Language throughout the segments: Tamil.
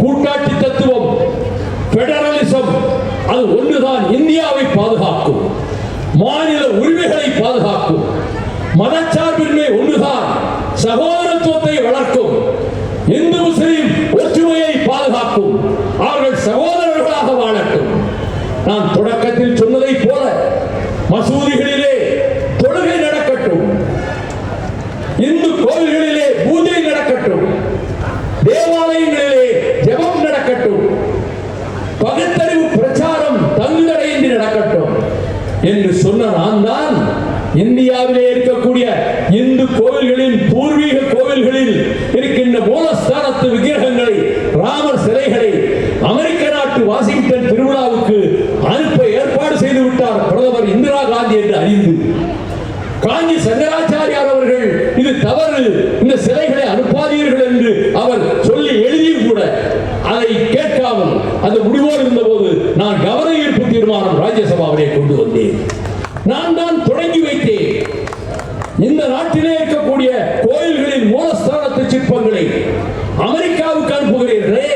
கூட்டாட்சி தத்துவம் பெடரலிசம் அது ஒன்றுதான் இந்தியாவை பாதுகாக்கும். மாநில உரிமைகளை பாதுகாக்கும். மதச்சார்பின்மை ஒன்றுதான் சகோதரத்துவத்தை வளர்க்கும். இந்து முஸ்லிம் ஒற்றுமையை பாதுகாக்கும். அவர்கள் சகோதரர்களாக வாழட்டும். நான் தொடக்கத்தில் சொன்னதைப் போல மசூதிகளிலே இந்தியாவிலே இருக்கக்கூடிய இந்து கோவில்களின் பூர்வீக கோவில்களில் இருக்கின்ற மூலஸ்தானத்து விக்கிரகங்களை ராமர் சிலைகளை அமெரிக்க நாட்டு வாஷிங்டன் திருவிழாவுக்கு அனுப்ப ஏற்பாடு செய்து விட்டார் பிரதமர் இந்திரா காந்தி என்று அறிந்து. காஞ்சி சங்கராச்சாரியார் அவர்கள் இது தவறு. இந்த சிலைகளை அனுப்பாதீர்கள் என்று அவர் சொல்லி எழுதியும் கூட அதை கேட்காமல் அந்த முடிவோடு இருந்தபோது நான் கவன ஈர்ப்பு தீர்மானம் ராஜ்யசபாவிலே கொண்டு வந்தேன். நான் தான் தொடங்கி வைத்தேன். இந்த நாட்டிலே இருக்கக்கூடிய கோயில்களின் மூலஸ்தானத்து சிற்பங்களை அமெரிக்காவுக்கு அனுப்புகிறீர்களே.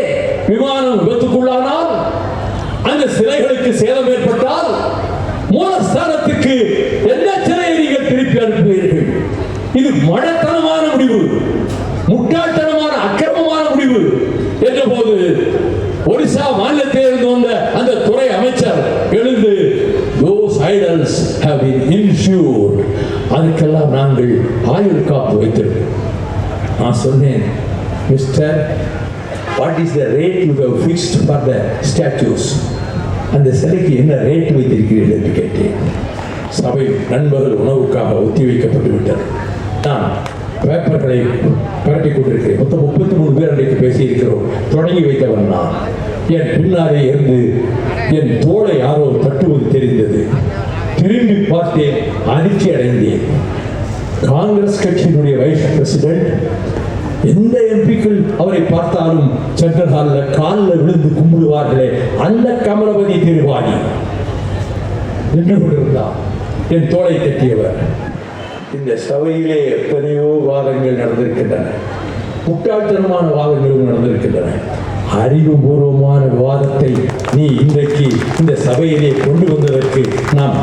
விமானம் விபத்துக்குள்ளானால் அந்த சிலைகளுக்கு சேதம் ஏற்பட்டால் மூலஸ்தானத்துக்கு எந்த சிலையை நீங்கள் திருப்பி அனுப்புவீர்கள்? இது மடத்தனமான முடிவு. முட்டாட்ட அக்கிரமமான முடிவு என்ற போது ஒடிசா மாநிலத்தில் இருந்து வந்த அந்த துறை அமைச்சர் எழுந்து those idols have been insured அதுக்கெல்லாம் நாங்கள் ஆயுள் காப்பு வைத்திருக்கோம் நான் சொன்னேன் mister what is the rate you have fixed for the statues அந்த சிலைக்கு என்ன ரேட் வைத்திருக்கிறீர்கள் என்று கேட்டேன். சபை நண்பர்கள் உணவுக்காக ஒத்தி வைக்கப்பட்டு விட்டது நான் பேப்பர்களை பரட்டி கொண்டிருக்கிறேன். மொத்தம் முப்பத்தி மூணு பேர் அன்றைக்கு பேசியிருக்கிறோம். தொடங்கி வைத்தவன் நான். என் பின்னாலே இருந்து என் தோளை யாரோ தட்டுவது தெரிந்தது. திரும்பி பார்த்தேன் அதிர்ச்சி அடைந்தேன். காங்கிரஸ் கட்சியினுடைய வைஸ் பிரசிடென்ட் எந்த எம்பிக்கள் அவரை பார்த்தாலும் சென்ட்ரல் ஹாலில் காலில் விழுந்து கும்பிடுவார்களே அந்த கமலபதி திருவாணி நின்று கொண்டிருந்தார் என் தோளை தட்டியவர் இந்த சபையிலே எத்தனையோ வாதங்கள் நடந்திருக்கின்றன. முட்டாள்தனமான வாதங்களும் நடந்திருக்கின்றன. அறிவுபூர்வமான விவாதத்தை நீ இன்றைக்கு இந்த சபையிலே கொண்டு வந்ததற்கு நான்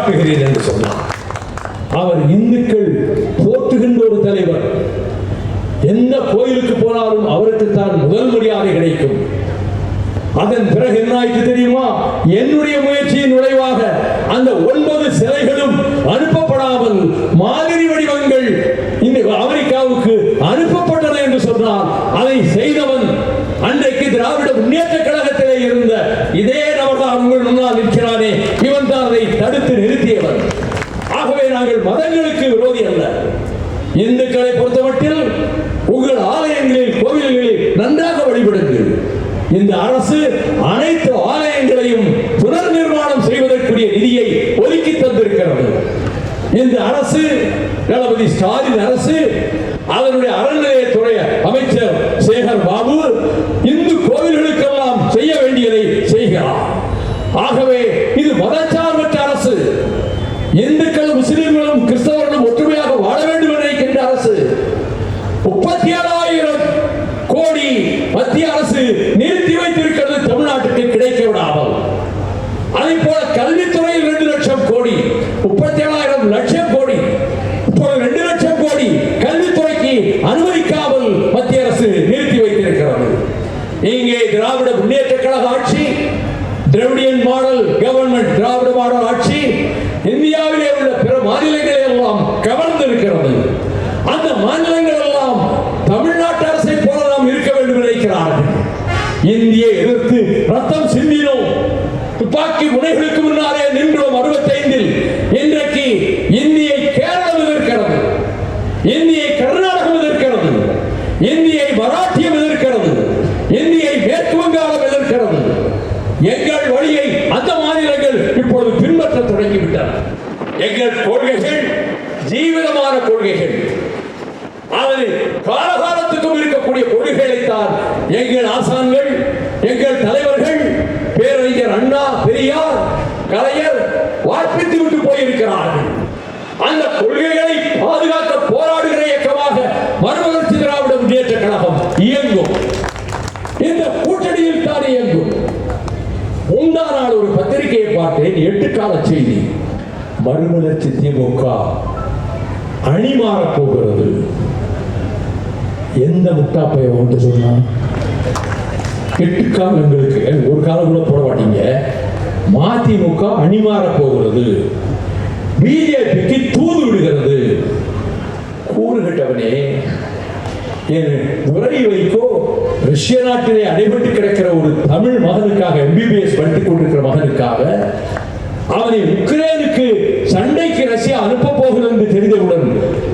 பாராட்டுகிறேன் என்று சொன்னார். அவர் இந்துக்கள் போற்றுகின்ற ஒரு தலைவர். எந்த கோயிலுக்கு போனாலும் அவருக்கு தான் முதல் மரியாதை கிடைக்கும். அதன் பிறகு என்ன ஆயிற்று தெரியுமா? என்னுடைய முயற்சியின் விளைவாக அந்த ஒன்பது சிலைகளும் அனுப்பப்படாமல் மாதிரி வடிவங்கள் இந்த அமெரிக்காவுக்கு அனுப்பப்பட்டன என்று சொன்னால் அதை செய்தவன் அன்றைக்கு திராவிட முன்னேற்ற கழகத்திலே இருந்த இதே நபர்தான் உங்கள் முன்னால் நிற்கிறானே இவன் தான் அதை தடுத்து நிறுத்தியவன் மதங்கள் இங்கே திராவிட முன்னேற்ற கழக ஆட்சி Dravidian model government Dravida model ஆட்சி இந்தியாவிலே உள்ள பிற மாநிலங்களை எல்லாம் கவர்ந்திருக்கிறது. அந்த மாநிலங்கள் எல்லாம் தமிழ்நாட்டு அரசை போல நாம் இருக்க வேண்டும் நினைக்கிறார்கள். இந்தியை எதிர்த்து ரத்தம் சிந்தினோம். துப்பாக்கி முனைகளுக்கு முன்னாலே நின்றோம் அறுபத்தைந்தில் இன்றைக்கு இந்தியை கேரளம் எதிர்க்கிறது இந்தியை கர்நாடகம் எதிர்க்கிறது இந்தியை மராட்டியம் எதிர்க்கிறது மேற்குவங்காலம் எதிர்க்கிறது எங்கள் வழியை அந்த மாநிலங்கள் இப்பொழுது பின்பற்ற தொடங்கிவிட்டன. எங்கள் கொள்கைகள் ஜீவிதமான கொள்கைகள். அது காலகாலத்துக்கும் இருக்கக்கூடிய கொள்கைகளைத்தான் எங்கள் ஆசான்கள் எங்கள் தலைவர்கள் பேரறிஞர் அண்ணா பெரியார் கலைஞர் வாய்ப்பித்து விட்டு போயிருக்கிறார்கள் அந்த கொள்கைகளை பாதுகாக்க போராடுகிற இயக்கமாக மறுமலர்ச்சி திராவிட முன்னேற்ற கழகம் இயங்கும் இந்த கூட்டணியில் தான் இயங்கும் முந்தா நாள் ஒரு பத்திரிகையை எட்டு கால செய்தி. மறுமலர்ச்சி திமுக அணி மாறப் போகிறது. எந்த முட்டாப்பைய வந்து சொன்னா எட்டு காலங்களுக்கு ஒரு காலம் கூட போட மாட்டீங்க. மதிமுக அணி போகிறது. பிஜேபிக்கு தூது விடுகிறது. கூறுகிட்டவனே வைக்கோ ரஷ்ய நாட்டிலே அடைபட்டு கிடக்கிற ஒரு தமிழ் மகனுக்காக எம்பிபிஎஸ் படித்துக் கொண்டிருக்கிற மகனுக்காக அவனை உக்ரைனுக்கு சண்டைக்கு ரஷ்யா அனுப்ப போகிறது என்று தெரிந்தவுடன்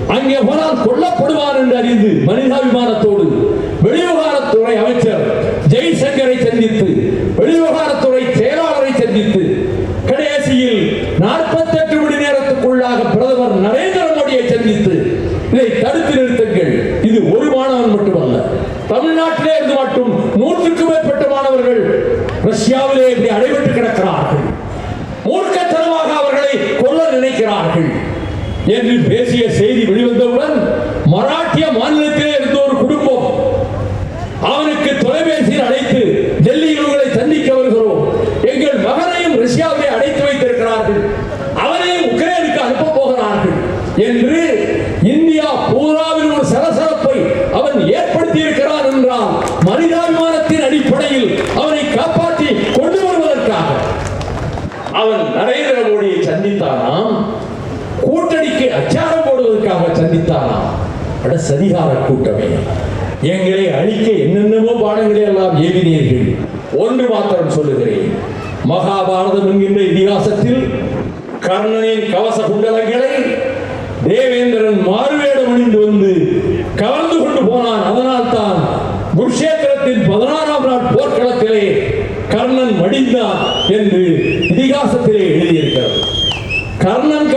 அங்கே போனால் கொல்லப்படுவார் என்று அறிந்து மனிதாபிமானத்தோடு வெளிவிவகாரத்துறை அமைச்சர் ஜெய்சங்கரை சந்தித்து வெளிவிவகாரத்துறை செயலாளரை சந்தித்து கடைசியில் 48 மணி நேரத்துக்குள்ளாக பிரதமர் நரேந்திர மோடியை சந்தித்து இதை தடுத்து நிறுத்த இது ஒரு மாணவன் மட்டுமல்ல தமிழ்நாட்டிலே இருந்து மட்டும் நூற்றுக்கும் மேற்பட்ட மாணவர்கள் ரஷ்யாவிலே இப்படி அடைபட்டு கிடக்கிறார்கள். மூர்க்கத்தனமாக அவர்களை கொல்ல நினைக்கிறார்கள். என்று பேசிய செய்தி வெளிவந்தவுடன் மராட்டிய மாநிலத்திலே இருந்த ஒரு குடும்பம் அவனுக்கு தொலைபேசியில் அழைத்து டெல்லியில் உங்களை சந்திக்க வருகிறோம். எங்கள் மகனையும் ரஷ்யாவிலே அடைத்து வைத்திருக்கிறார்கள். அவனையும் உக்ரைனுக்கு அனுப்ப போகிறார்கள். என்று இந்தியா பூராவில் ஒரு சலசலப்பை அவன் ஏற்படுத்தி இருக்கிறான் என்றால் மனிதாபிமானத்தின் அடிப்படையில் அவனை காப்பாற்றி கொண்டு வருவதற்காக அவன் நரேந்திர மோடியை சந்தித்தானாம் கூட்டணிக்கு அச்சாரம் போடுவதற்காக சந்தித்தானா அட சதிகார கூட்டமே. எங்களை அழிக்க என்னென்னமோ பாடங்களை எல்லாம் ஏவினீர்கள். ஒன்று மாத்திரம் சொல்லுகிறேன். மகாபாரதம் என்கின்ற இதிகாசத்தில் கர்ணனின் கவச குண்டலங்களை தேவேந்திரன் மாறுவேடம் அணிந்து வந்து கவர்ந்து கொண்டு போனான். அதனால் தான் குருஷேத்திரத்தின் பதினாறாம் நாள் போர்க்களத்திலே கர்ணன் மடிந்தான் என்று இதிகாசத்திலே எழுதியிருக்கிறது. கர்ணன்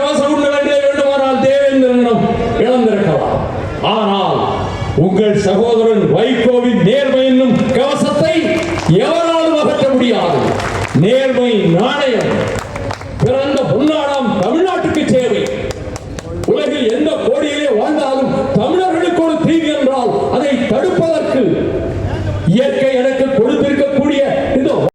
நேர்மை நாணயம் பிறந்த பொன்னாடாம்